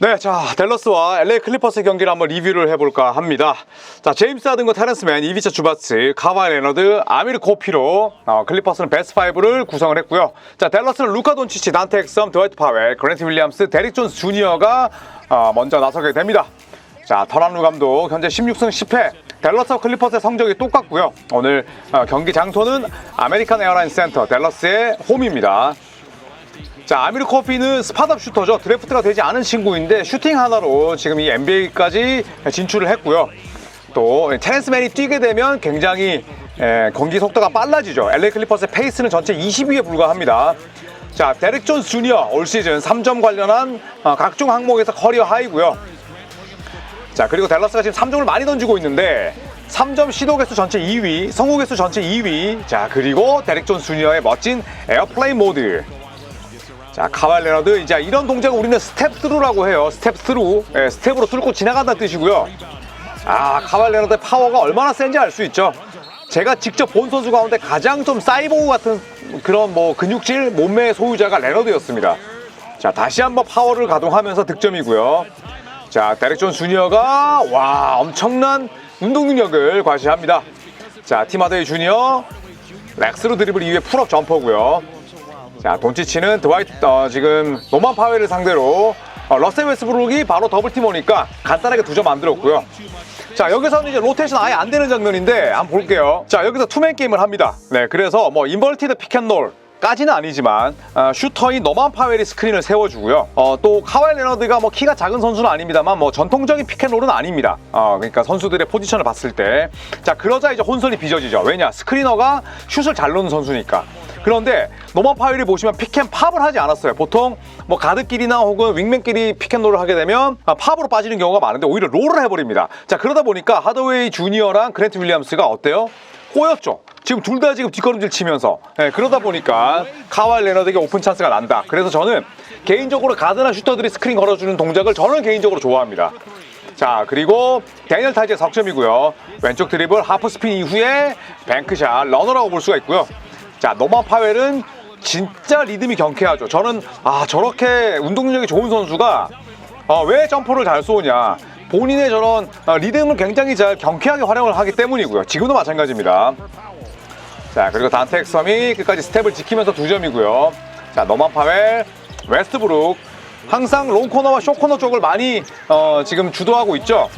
네, 자, 댈러스와 LA 클리퍼스 경기를 한번 리뷰를 해볼까 합니다. 자, 제임스 하든과 테렌스맨, 이비차 주바츠, 카와이 레너드, 아미르 코피로 어, 클리퍼스는 베스트 5를 구성을 했고요. 자, 댈러스는 루카 돈치치, 단테 엑섬, 드와이트 파웰, 그랜트 윌리엄스, 데릭 존스 주니어가 어, 먼저 나서게 됩니다. 자, 터란루 감독 현재 16승 10패. 댈러스와 클리퍼스의 성적이 똑같고요. 오늘 어, 경기 장소는 아메리칸 에어라인 센터 댈러스의 홈입니다. 자, 아미르 커피는 스팟업 슈터죠. 드래프트가 되지 않은 친구인데 슈팅 하나로 지금 이 NBA까지 진출을 했고요. 또 테렌스맨이 뛰게 되면 굉장히 에, 경기 속도가 빨라지죠. LA 클리퍼스의 페이스는 전체 20위에 불과합니다. 자, 데릭 존스 주니어 올 시즌 3점 관련한 어, 각종 항목에서 커리어 하이고요. 자, 그리고 댈러스가 지금 3점을 많이 던지고 있는데 3점 시도 개수 전체 2위, 성공 개수 전체 2위. 자, 그리고 데릭 존스 주니어의 멋진 에어플레이 모드. 자, 카발 레너드 이제 이런 동작을 우리는 스텝 스루라고 해요. 스텝 스루. 예, 스텝으로 뚫고 지나간다는 뜻이고요. 아, 카발 레너드의 파워가 얼마나 센지 알 수 있죠. 제가 직접 본 선수 가운데 가장 좀 사이보그 같은 그런 뭐 근육질 몸매의 소유자가 레너드였습니다. 자, 다시 한번 파워를 가동하면서 득점이고요. 자, 데렉 존 주니어가 와, 엄청난 운동 능력을 과시합니다. 자, 티마데이 주니어 렉스로 드리블 이후에 풀업 점퍼고요. 자, 돈치치는 드와이트 어, 지금 노만 파웰을 상대로 어, 러셀 웨스브룩이 바로 더블 팀 오니까 간단하게 두 점 만들었고요. 자, 여기서는 이제 로테이션 아예 안 되는 장면인데 한번 볼게요. 자, 여기서 투맨 게임을 합니다. 네, 그래서 뭐 인버티드 피켓놀 까지는 아니지만 어, 슈터인 노만 파웰이 스크린을 세워주고요. 어, 또 카와이 레너드가 뭐 키가 작은 선수는 아닙니다만 뭐 전통적인 피켓롤은 아닙니다. 어, 그러니까 선수들의 포지션을 봤을 때 자 그러자 이제 혼선이 빚어지죠. 왜냐 스크리너가 슛을 잘 넣는 선수니까. 그런데 노만 파웰이 보시면 피켓 팝을 하지 않았어요. 보통 뭐 가드끼리나 혹은 윙맨끼리 피켓롤을 하게 되면 아, 팝으로 빠지는 경우가 많은데 오히려 롤을 해버립니다. 자 그러다 보니까 하더웨이 주니어랑 그랜트 윌리엄스가 어때요? 꼬였죠. 지금 둘 다 지금 뒷걸음질 치면서 예, 그러다 보니까 카와이 레너드에게 오픈 찬스가 난다. 그래서 저는 개인적으로 가드나 슈터들이 스크린 걸어주는 동작을 저는 개인적으로 좋아합니다. 자 그리고 데니얼 타이즈의 석점이고요. 왼쪽 드리블 하프 스핀 이후에 뱅크샷 러너라고 볼 수가 있고요. 자 노만 파웰은 진짜 리듬이 경쾌하죠. 저는 아 저렇게 운동 능력이 좋은 선수가 어, 왜 점퍼를 잘 쏘냐? 본인의 저런 어, 리듬을 굉장히 잘 경쾌하게 활용을 하기 때문이고요. 지금도 마찬가지입니다. 자 그리고 단테 엑섬이 끝까지 스텝을 지키면서 두 점이고요. 자 너만 파웰, 웨스트브룩 항상 롱 코너와 쇼 코너 쪽을 많이 어, 지금 주도하고 있죠.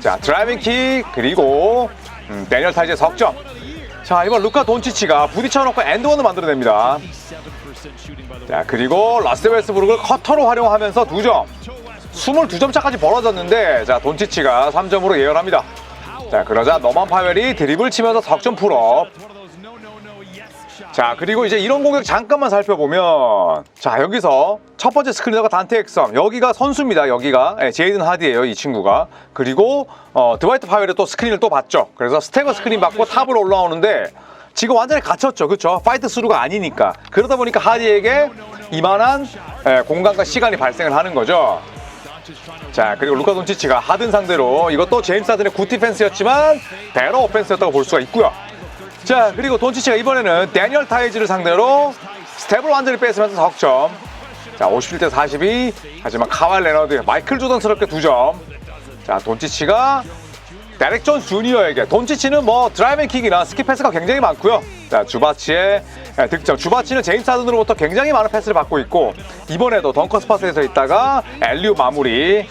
자 드라이빙 킥 그리고 음, 데니얼 타이즈의 석점. 자 이번 루카 돈치치가 부딪혀놓고 엔드원을 만들어냅니다. 자 그리고 라스 웨스브룩을 커터로 활용하면서 두 점. 22점 차까지 벌어졌는데 자 돈치치가 3점으로 예열합니다. 자 그러자 너만 파웰이 드리블 치면서 석점 풀업. 자 그리고 이제 이런 공격 잠깐만 살펴보면 자 여기서 첫 번째 스크리너가 단테 엑섬. 여기가 선수입니다 여기가. 예, 제이든 하디예요 이 친구가. 그리고 어, 드와이트 파웰이 또 스크린을 또 받죠. 그래서 스태거 스크린 받고 탑으로 올라오는데 지금 완전히 갇혔죠. 그렇죠 파이트 스루가 아니니까. 그러다 보니까 하디에게 이만한 예, 공간과 시간이 발생을 하는 거죠. 자 그리고 루카 돈치치가 하든 상대로 이것도 제임스 하든의 굿 디펜스였지만 베러 오펜스였다고 볼 수가 있고요 자 그리고 돈치치가 이번에는 데니얼 타이즈를 상대로 스텝을 완전히 뺏으면서 석점. 자 57대 42 하지만 카왈 레너드 마이클 조던스럽게 두점 자 돈치치가 데렉 존 주니어에게 돈치치는 뭐 드라이빙 킥이나 스킵 패스가 굉장히 많고요. 자 주바치의 득점. 주바치는 제임스 하든으로부터 굉장히 많은 패스를 받고 있고 이번에도 덩커 스팟에서 있다가 엘리우 마무리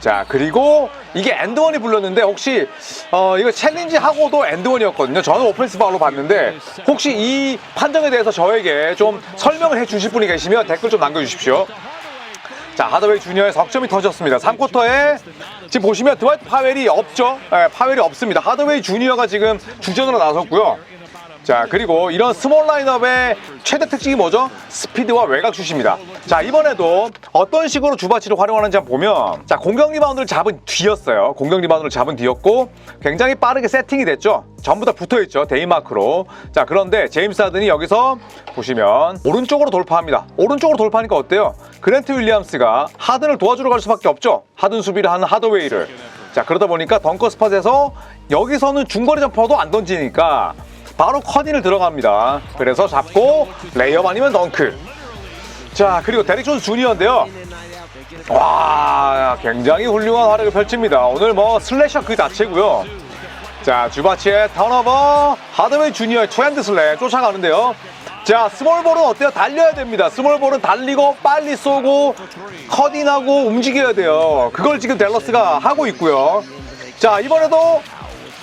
자 그리고 이게 엔드원이 불렀는데 혹시 어 이거 챌린지 하고도 엔드원이었거든요. 저는 오펜스 바로 봤는데 혹시 이 판정에 대해서 저에게 좀 설명을 해 주실 분이 계시면 댓글 좀 남겨주십시오. 자 하더웨이 주니어의 석점이 터졌습니다. 3쿼터에 지금 보시면 드와이트 파웰이 없죠? 예, 파웰이 없습니다. 하더웨이 주니어가 지금 주전으로 나섰고요 자 그리고 이런 스몰 라인업의 최대 특징이 뭐죠? 스피드와 외곽 슛입니다. 자 이번에도 어떤 식으로 주바치를 활용하는지 한번 보면 자 공격 리바운드를 잡은 뒤였어요. 공격 리바운드를 잡은 뒤였고 굉장히 빠르게 세팅이 됐죠. 전부 다 붙어있죠. 데이마크로. 자 그런데 제임스 하든이 여기서 보시면 오른쪽으로 돌파합니다. 오른쪽으로 돌파하니까 어때요? 그랜트 윌리엄스가 하든을 도와주러 갈 수밖에 없죠. 하든 수비를 하는 하더웨이를. 자 그러다 보니까 덩커 스팟에서 여기서는 중거리 점퍼도 안 던지니까 바로 커딘을 들어갑니다. 그래서 잡고 레이업 아니면 덩크. 자 그리고 데릭 존스 주니어인데요. 와, 굉장히 훌륭한 활약을 펼칩니다. 오늘 뭐 슬래셔 그 자체고요. 자, 주바치의 턴오버, 하드웨이 주니어의 투핸드 슬랩 쫓아가는데요. 자, 스몰볼은 어때요? 달려야 됩니다. 스몰볼은 달리고 빨리 쏘고 컷인하고 움직여야 돼요. 그걸 지금 댈러스가 하고 있고요. 자, 이번에도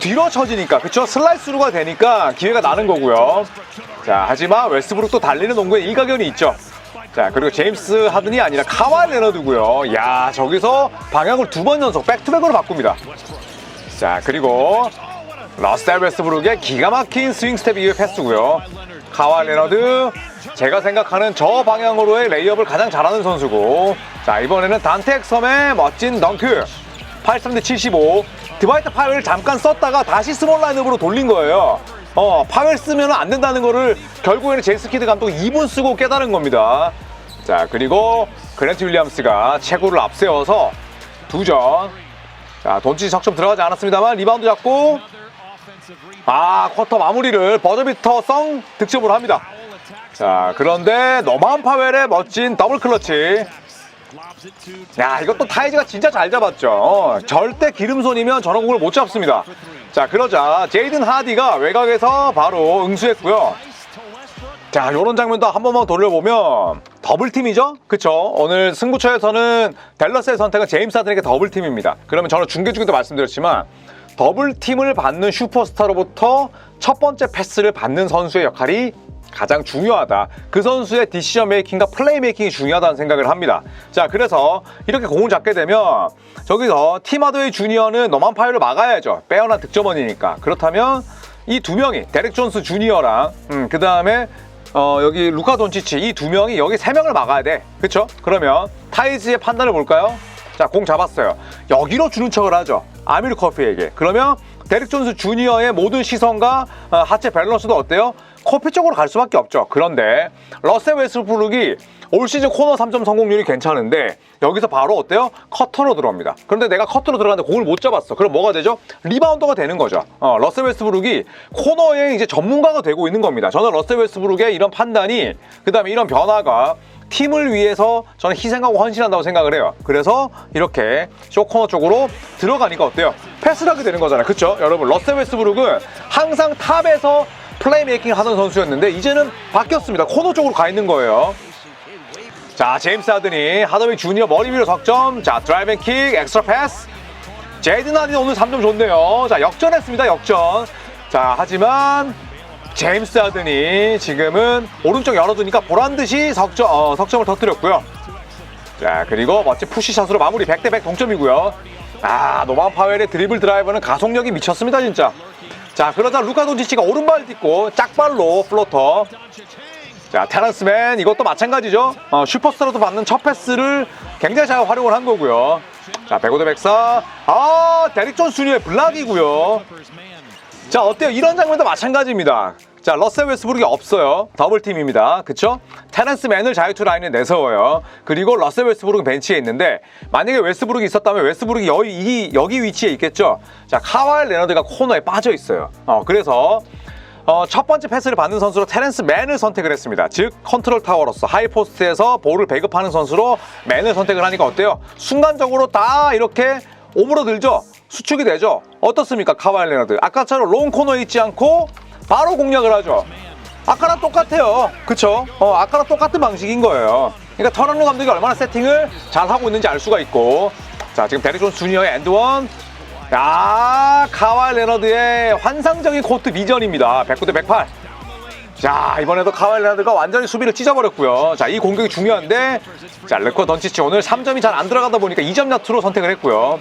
뒤로 쳐지니까, 그쵸? 슬라이스루가 되니까 기회가 나는 거고요. 자, 하지만 웨스브룩도 달리는 농구에 일가견이 있죠. 자, 그리고 제임스 하든이 아니라 카와이 레너드고요. 야, 저기서 방향을 두 번 연속 백투백으로 바꿉니다. 자, 그리고 러셀 웨스브룩의 기가 막힌 스윙 스텝 이후의 패스고요. 카와이 레너드, 제가 생각하는 저 방향으로의 레이업을 가장 잘하는 선수고. 자, 이번에는 단테 엑섬의 멋진 덩크. 83대 75. 디바이트 파웰을 잠깐 썼다가 다시 스몰 라인업으로 돌린 거예요. 어, 파웰 쓰면 안 된다는 거를 결국에는 제이스 키드 감독이 2분 쓰고 깨달은 겁니다. 자, 그리고 그랜트 윌리엄스가 체구를 앞세워서 두 점. 자, 돈치 석점 들어가지 않았습니다만 리바운드 잡고 아, 쿼터 마무리를 버저비터 성 득점으로 합니다. 자, 그런데 너만 파웰의 멋진 더블 클러치. 야, 이것도 타이즈가 진짜 잘 잡았죠. 어, 절대 기름손이면 저런 공을 못 잡습니다. 자, 그러자 제이든 하디가 외곽에서 바로 응수했고요. 자, 요런 장면도 한 번만 돌려보면 더블팀이죠? 그쵸? 오늘 승부처에서는 댈러스의 선택은 제임스 하든에게 더블팀입니다. 그러면 저는 중계 중에도 말씀드렸지만 더블팀을 받는 슈퍼스타로부터 첫 번째 패스를 받는 선수의 역할이 가장 중요하다. 그 선수의 디시전 메이킹과 플레이 메이킹이 중요하다는 생각을 합니다. 자, 그래서 이렇게 공을 잡게 되면 저기서 팀 하드웨이 주니어는 너만 파이를 막아야죠. 빼어난 득점원이니까. 그렇다면 이 두 명이 데렉 존스 주니어랑 음, 그 다음에 어, 여기 루카 돈치치 이 두 명이 여기 세 명을 막아야 돼. 그쵸? 그러면 타이즈의 판단을 볼까요? 자, 공 잡았어요. 여기로 주는 척을 하죠. 아미르 커피에게. 그러면 데릭 존스 주니어의 모든 시선과 어, 하체 밸런스도 어때요? 커피 쪽으로 갈 수밖에 없죠. 그런데 러셀 웨스브룩이 올 시즌 코너 3점 성공률이 괜찮은데 여기서 바로 어때요? 커터로 들어옵니다. 그런데 내가 커터로 들어갔는데 공을 못 잡았어. 그럼 뭐가 되죠? 리바운더가 되는 거죠. 어, 러셀 웨스브룩이 코너의 이제 전문가가 되고 있는 겁니다. 저는 러셀 웨스브룩의 이런 판단이 그다음에 이런 변화가 팀을 위해서 저는 희생하고 헌신한다고 생각을 해요. 그래서 이렇게 쇼코너 쪽으로 들어가니까 어때요? 패스를 하게 되는 거잖아요. 그쵸? 여러분, 러셀 웨스브룩은 항상 탑에서 플레이메이킹 하던 선수였는데 이제는 바뀌었습니다. 코너 쪽으로 가 있는 거예요. 자, 제임스 하든이 하더웨이 주니어 머리 위로 석점. 자, 드라이빙 킥, 엑스트라 패스. 제이든 하든이 오늘 3점 좋네요. 자, 역전했습니다. 역전. 자, 하지만 제임스 하든이 지금은 오른쪽 열어두니까 보란 듯이 석점, 어, 석점을 터뜨렸고요. 자, 그리고 멋진 푸시샷으로 마무리 100대 100 동점이고요. 아, 노만 파웰의 드리블 드라이버는 가속력이 미쳤습니다, 진짜. 자, 그러자 루카 돈치치가 오른발 딛고 짝발로 플로터. 자, 테란스맨 이것도 마찬가지죠. 어, 슈퍼스타로도 받는 첫 패스를 굉장히 잘 활용을 한 거고요. 자, 105대 104. 아, 데릭 존 수니의 블락이고요. 자, 어때요? 이런 장면도 마찬가지입니다. 자, 러셀 웨스브룩이 없어요. 더블팀입니다. 그쵸? 테렌스 맨을 자유투 라인에 내세워요. 그리고 러셀 웨스브룩은 벤치에 있는데, 만약에 웨스브룩이 있었다면 웨스브룩이 여기, 이, 여기 위치에 있겠죠? 자, 카와일 레너드가 코너에 빠져 있어요. 어, 그래서, 어, 첫 번째 패스를 받는 선수로 테렌스 맨을 선택을 했습니다. 즉, 컨트롤 타워로서 하이 포스트에서 볼을 배급하는 선수로 맨을 선택을 하니까 어때요? 순간적으로 다 이렇게 오므러들죠? 수축이 되죠? 어떻습니까? 카와일 레너드. 아까처럼 롱 코너에 있지 않고 바로 공략을 하죠. 아까랑 똑같아요. 그쵸? 어, 아까랑 똑같은 방식인 거예요. 그러니까 터널로 감독이 얼마나 세팅을 잘 하고 있는지 알 수가 있고. 자, 지금 데릭 존스 주니어의 엔드원. 야, 카와이 레너드의 환상적인 코트 미전입니다. 109 대 108. 자, 이번에도 카와이 레너드가 완전히 수비를 찢어버렸고요. 자, 이 공격이 중요한데, 자, 레코 던치치 오늘 3점이 잘 안 들어가다 보니까 2점 야투로 선택을 했고요.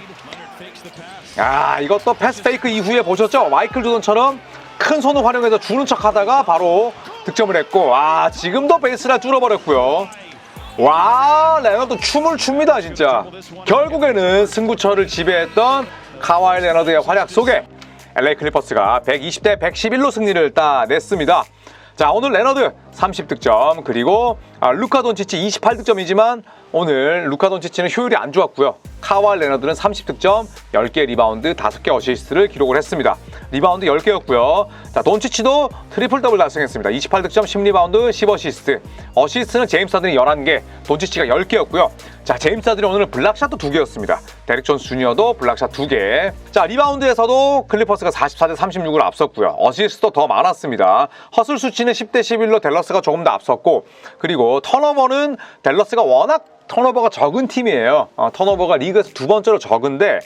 야, 이것도 패스 페이크 이후에 보셨죠? 마이클 조던처럼 큰 손을 활용해서 주는 척 하다가 바로 득점을 했고, 아, 지금도 베이스를 뚫어버렸고요. 와, 레너드 춤을 춥니다, 진짜. 결국에는 승부처를 지배했던 카와이 레너드의 활약 속에 LA 클리퍼스가 120대 111로 승리를 따냈습니다. 자, 오늘 레너드 30득점, 그리고 아, 루카 돈치치 28득점이지만 오늘 루카 돈치치는 효율이 안 좋았고요. 카와 레너드는 30득점, 10개 리바운드, 5개 어시스트를 기록을 했습니다. 리바운드 10개였고요. 자, 돈치치도 트리플 더블 달성했습니다. 28득점, 10리바운드, 10어시스트. 어시스트는 제임스 하든이 11개, 돈치치가 10개였고요. 자, 제임스 하든이 오늘 블락샷도 2개였습니다. 데릭 존스 주니어도 블락샷 2개. 자, 리바운드에서도 클리퍼스가 44대 36으로 앞섰고요. 어시스트도 더 많았습니다. 허슬 수치는 10대 11로 댈러스가 조금 더 앞섰고 그리고 턴오버는 댈러스가 워낙 턴오버가 적은 팀이에요. 어, 턴오버가 리그에서 두 번째로 적은데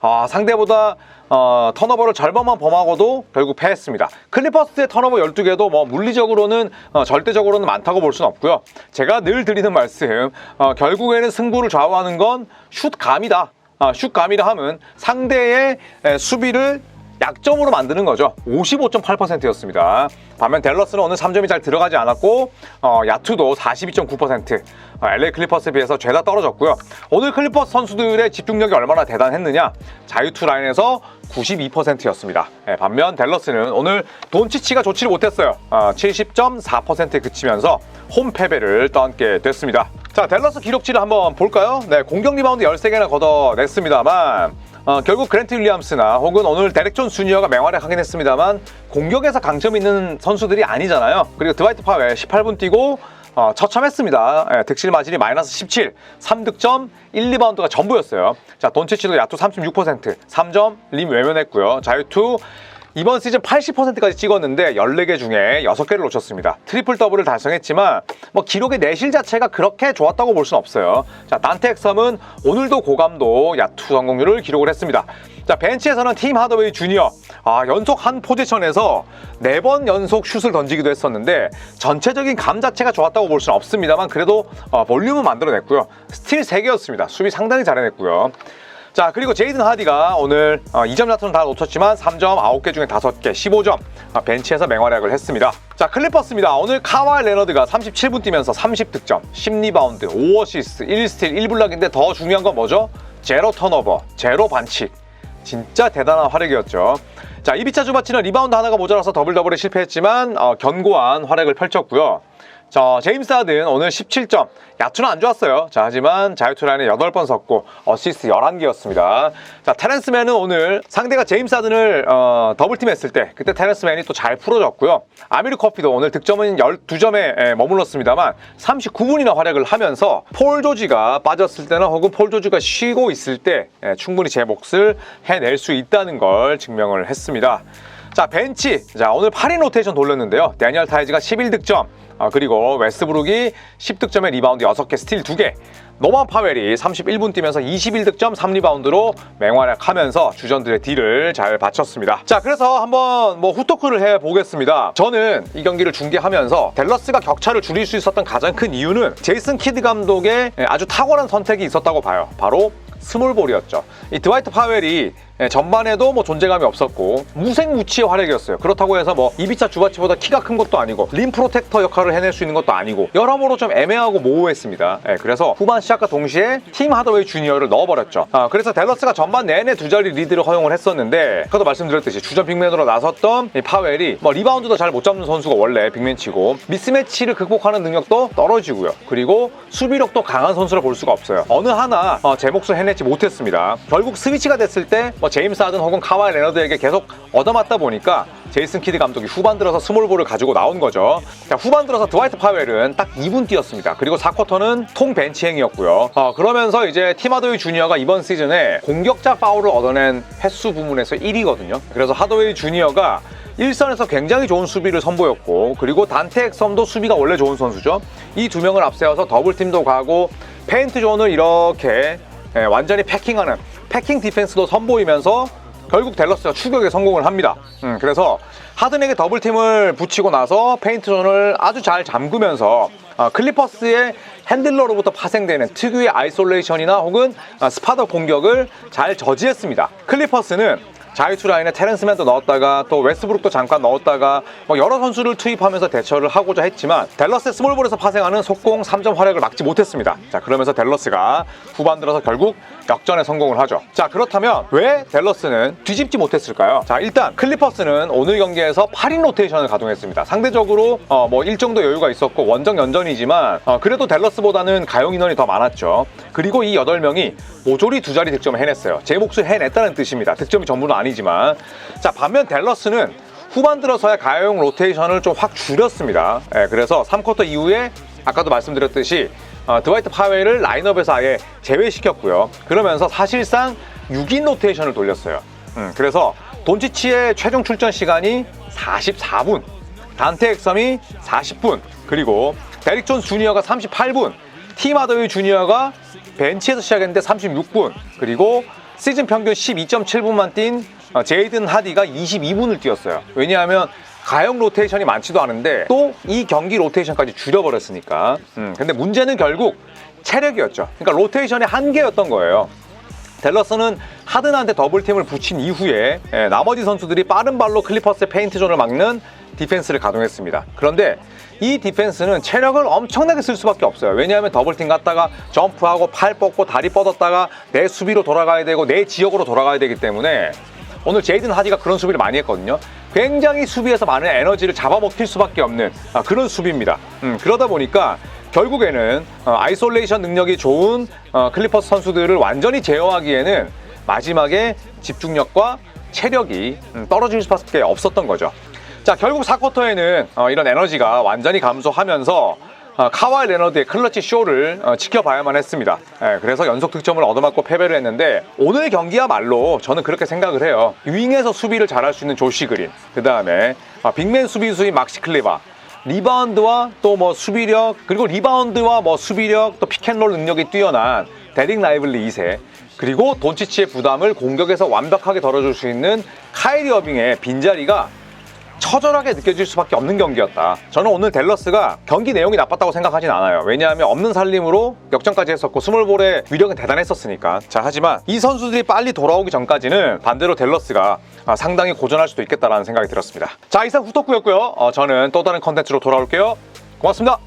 어, 상대보다 어, 턴오버를 절반만 범하고도 결국 패했습니다. 클리퍼스의 턴오버 12개도 뭐 물리적으로는 어, 절대적으로는 많다고 볼 수는 없고요. 제가 늘 드리는 말씀 어, 결국에는 승부를 좌우하는 건 슛감이다. 아, 슛감이라 함은 상대의 에, 수비를 약점으로 만드는 거죠. 55.8%였습니다. 반면 댈러스는 오늘 3점이 잘 들어가지 않았고 어, 야투도 42.9% 어, LA 클리퍼스에 비해서 죄다 떨어졌고요. 오늘 클리퍼스 선수들의 집중력이 얼마나 대단했느냐 자유투 라인에서 92%였습니다. 예, 반면 댈러스는 오늘 돈치치가 좋지를 못했어요. 어, 70.4%에 그치면서 홈 패배를 떠안게 됐습니다. 자, 댈러스 기록치를 한번 볼까요? 네, 공격 리바운드 13개나 걷어냈습니다만 어, 결국 그랜트 윌리엄스나 혹은 오늘 데렉 존 주니어가 맹활약 하긴 했습니다만 공격에서 강점 있는 선수들이 아니잖아요. 그리고 드와이트 파웰 18분 뛰고 어, 처참했습니다. 예, 득실 마진이 마이너스 17, 3득점, 1, 리바운드가 전부였어요. 자, 돈치치도 야투 36%, 3점, 림 외면했고요. 자유투 이번 시즌 80%까지 찍었는데 14개 중에 6개를 놓쳤습니다. 트리플 더블을 달성했지만 뭐 기록의 내실 자체가 그렇게 좋았다고 볼 수는 없어요. 자, 단테 엑섬은 오늘도 고감도 야투 성공률을 기록을 했습니다. 자, 벤치에서는 팀 하더웨이 주니어 아, 연속 한 포지션에서 네번 연속 슛을 던지기도 했었는데 전체적인 감 자체가 좋았다고 볼 수는 없습니다만 그래도 어, 볼륨은 만들어냈고요. 스틸 3개였습니다. 수비 상당히 잘해냈고요. 자 그리고 제이든 하디가 오늘 어, 2점 자투는 다 놓쳤지만 3점 9개 중에 5개 15점 아, 벤치에서 맹활약을 했습니다. 자 클리퍼스입니다. 오늘 카와이 레너드가 37분 뛰면서 30득점 10리바운드 5어시스트 1스틸 1블락인데 더 중요한 건 뭐죠? 제로 턴오버 제로 반칙. 진짜 대단한 활약이었죠. 자 이비차 주바치는 리바운드 하나가 모자라서 더블 더블에 실패했지만 어, 견고한 활약을 펼쳤고요 자, 제임스 하든 오늘 17점. 야투는 안 좋았어요. 자, 하지만 자유투 라인에 8번 섰고 어시스트 11개였습니다. 자, 테렌스 맨은 오늘 상대가 제임스 하든을 어, 더블팀 했을 때 그때 테렌스 맨이 또 잘 풀어줬고요. 아미르 커피도 오늘 득점은 12점에 에, 머물렀습니다만 39분이나 활약을 하면서 폴 조지가 빠졌을 때나 혹은 폴 조지가 쉬고 있을 때 에, 충분히 제 몫을 해낼 수 있다는 걸 증명을 했습니다. 자, 벤치. 자, 오늘 8인 로테이션 돌렸는데요. 데니얼 타이즈가 11득점. 아, 그리고 웨스브룩이 10득점에 리바운드 6개, 스틸 2개. 노만 파웰이 31분 뛰면서 21득점 3리바운드로 맹활약하면서 주전들의 딜을 잘 바쳤습니다. 자, 그래서 한번 뭐 후토크를 해 보겠습니다. 저는 이 경기를 중계하면서 댈러스가 격차를 줄일 수 있었던 가장 큰 이유는 제이슨 키드 감독의 아주 탁월한 선택이 있었다고 봐요. 바로 스몰볼이었죠. 이 드와이트 파웰이 예, 전반에도 뭐 존재감이 없었고 무색무취의 활약이었어요. 그렇다고 해서 뭐 이비차 주바치보다 키가 큰 것도 아니고 림 프로텍터 역할을 해낼 수 있는 것도 아니고 여러모로 좀 애매하고 모호했습니다. 예, 그래서 후반 시작과 동시에 팀 하더웨이 주니어를 넣어버렸죠. 아, 그래서 댈러스가 전반 내내 두 자리 리드를 허용을 했었는데 아까도 말씀드렸듯이 주전 빅맨으로 나섰던 이 파웰이 뭐 리바운드도 잘 못 잡는 선수가 원래 빅맨치고 미스매치를 극복하는 능력도 떨어지고요. 그리고 수비력도 강한 선수라 볼 수가 없어요. 어느 하나 어, 제 몫을 해내지 못했습니다. 결국 스위치가 됐을 때뭐 제임스 하든 혹은 카와이 레너드에게 계속 얻어맞다 보니까 제이슨 키드 감독이 후반 들어서 스몰볼을 가지고 나온 거죠. 자, 후반 들어서 드와이트 파웰은 딱 2분 뛰었습니다. 그리고 4쿼터는 통 벤치행이었고요. 어, 그러면서 이제 팀 하더웨이 주니어가 이번 시즌에 공격자 파울을 얻어낸 횟수 부문에서 1위거든요. 그래서 하더웨이 주니어가 일선에서 굉장히 좋은 수비를 선보였고 그리고 단테 엑섬도 수비가 원래 좋은 선수죠. 이 두 명을 앞세워서 더블팀도 가고 페인트 존을 이렇게 예, 완전히 패킹하는 패킹 디펜스도 선보이면서 결국 댈러스가 추격에 성공을 합니다. 음, 그래서 하든에게 더블팀을 붙이고 나서 페인트 존을 아주 잘 잠그면서 어, 클리퍼스의 핸들러로부터 파생되는 특유의 아이솔레이션이나 혹은 어, 스파더 공격을 잘 저지했습니다. 클리퍼스는 자유투 라인에 테렌스맨도 넣었다가 또 웨스브룩도 잠깐 넣었다가 뭐 여러 선수를 투입하면서 대처를 하고자 했지만 댈러스의 스몰볼에서 파생하는 속공 3점 활약을 막지 못했습니다. 자 그러면서 댈러스가 후반 들어서 결국 역전에 성공을 하죠. 자 그렇다면 왜 댈러스는 뒤집지 못했을까요? 자 일단 클리퍼스는 오늘 경기에서 8인 로테이션을 가동했습니다. 상대적으로 어, 뭐 일정도 여유가 있었고 원정 연전이지만 어, 그래도 댈러스보다는 가용 인원이 더 많았죠. 그리고 이 8명이 모조리 두 자리 득점을 해냈어요. 제 몫을 해냈다는 뜻입니다. 득점이 전부는 아니 지만 자 반면 댈러스는 후반 들어서야 가용 로테이션을 좀 확 줄였습니다. 예, 그래서 3쿼터 이후에 아까도 말씀드렸듯이 어, 드와이트 파웰을 라인업에서 아예 제외시켰고요. 그러면서 사실상 6인 로테이션을 돌렸어요. 음, 그래서 돈치치의 최종 출전 시간이 44분, 단테 엑섬이 40분, 그리고 데릭 존스 주니어가 38분, 팀 하더웨이 주니어가 벤치에서 시작했는데 36분, 그리고 시즌 평균 12.7분만 뛴 어, 제이든 하디가 22분을 뛰었어요. 왜냐하면 가용 로테이션이 많지도 않은데 또 이 경기 로테이션까지 줄여버렸으니까. 음, 근데 문제는 결국 체력이었죠. 그러니까 로테이션의 한계였던 거예요. 댈러스는 하든한테 더블팀을 붙인 이후에 예, 나머지 선수들이 빠른 발로 클리퍼스의 페인트 존을 막는 디펜스를 가동했습니다. 그런데 이 디펜스는 체력을 엄청나게 쓸 수밖에 없어요. 왜냐하면 더블팀 갔다가 점프하고 팔 뻗고 다리 뻗었다가 내 수비로 돌아가야 되고 내 지역으로 돌아가야 되기 때문에 오늘 제이든 하디가 그런 수비를 많이 했거든요. 굉장히 수비에서 많은 에너지를 잡아먹힐 수밖에 없는 아, 그런 수비입니다. 음, 그러다 보니까 결국에는 어, 아이솔레이션 능력이 좋은 어, 클리퍼스 선수들을 완전히 제어하기에는 마지막에 집중력과 체력이 음, 떨어질 수밖에 없었던 거죠. 자 결국 4쿼터에는 어, 이런 에너지가 완전히 감소하면서 어, 카와이 레너드의 클러치 쇼를 어, 지켜봐야만 했습니다. 예, 그래서 연속 득점을 얻어맞고 패배를 했는데 오늘 경기야말로 저는 그렇게 생각을 해요. 윙에서 수비를 잘할 수 있는 조시 그린, 그 다음에 빅맨 수비수인 막시 클리바, 리바운드와 또 뭐 수비력 그리고 리바운드와 뭐 수비력 또 피켄롤 능력이 뛰어난 데릭 라이블리 2세 그리고 돈치치의 부담을 공격에서 완벽하게 덜어줄 수 있는 카이리 어빙의 빈자리가 처절하게 느껴질 수밖에 없는 경기였다. 저는 오늘 댈러스가 경기 내용이 나빴다고 생각하진 않아요. 왜냐하면 없는 살림으로 역전까지 했었고 스몰볼의 위력은 대단했었으니까. 자, 하지만 이 선수들이 빨리 돌아오기 전까지는 반대로 댈러스가 아, 상당히 고전할 수도 있겠다라는 생각이 들었습니다. 자, 이상 후토크였고요. 어, 저는 또 다른 컨텐츠로 돌아올게요. 고맙습니다.